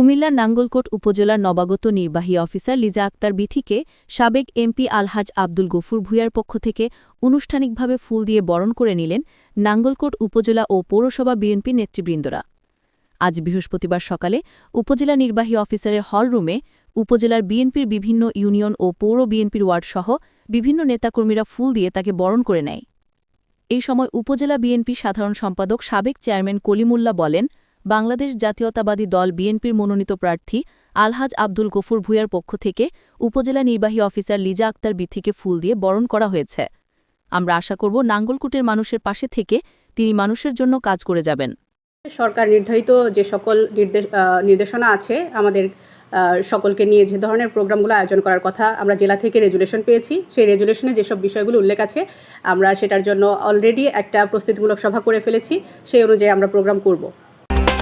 কুমিল্লার নাঙ্গলকোট উপজেলার নবাগত নির্বাহী অফিসার লিজা আক্তার বিথিকে সাবেক এমপি আলহাজ আব্দুল গফুর ভূঁইয়ার পক্ষ থেকে আনুষ্ঠানিকভাবে ফুল দিয়ে বরণ করে নিলেন নাঙ্গলকোট উপজেলা ও পৌরসভা বিএনপি নেতৃবৃন্দরা। আজ বৃহস্পতিবার সকালে উপজেলা নির্বাহী অফিসারের হলরুমে উপজেলার বিএনপির বিভিন্ন ইউনিয়ন ও পৌর বিএনপির ওয়ার্ডসহ বিভিন্ন নেতাকর্মীরা ফুল দিয়ে তাকে বরণ করে নেয়। এই সময় উপজেলা বিএনপি সাধারণ সম্পাদক সাবেক চেয়ারম্যান কলিমুল্লা বলেন বাংলাদেশ জাতীয়তাবাদী দল বিএনপির মনোনীত প্রার্থী আলহাজ আব্দুল গফুর ভূঁইয়ার পক্ষ থেকে উপজেলা নির্বাহী অফিসার লিজা আক্তার বিথিকে ফুল দিয়ে বরণ করা হয়েছে। আমরা আশা করব নাঙ্গলকুটের মানুষের পাশে থেকে তিনি মানুষের জন্য কাজ করে যাবেন। সরকার নির্ধারিত যে সকল নির্দেশ নির্দেশনা আছে, আমাদের সকলকে নিয়ে যে ধরনের প্রোগ্রামগুলো আয়োজন করার কথা আমরা জেলা থেকে রেজুলেশন পেয়েছি। সেই রেজুলেশনে যেসব বিষয়গুলো উল্লেখ আছে, আমরা সেটার জন্য অলরেডি একটা প্রস্তুতিমূলক সভা করে ফেলেছি। সেই অনুযায়ী আমরা প্রোগ্রাম করব।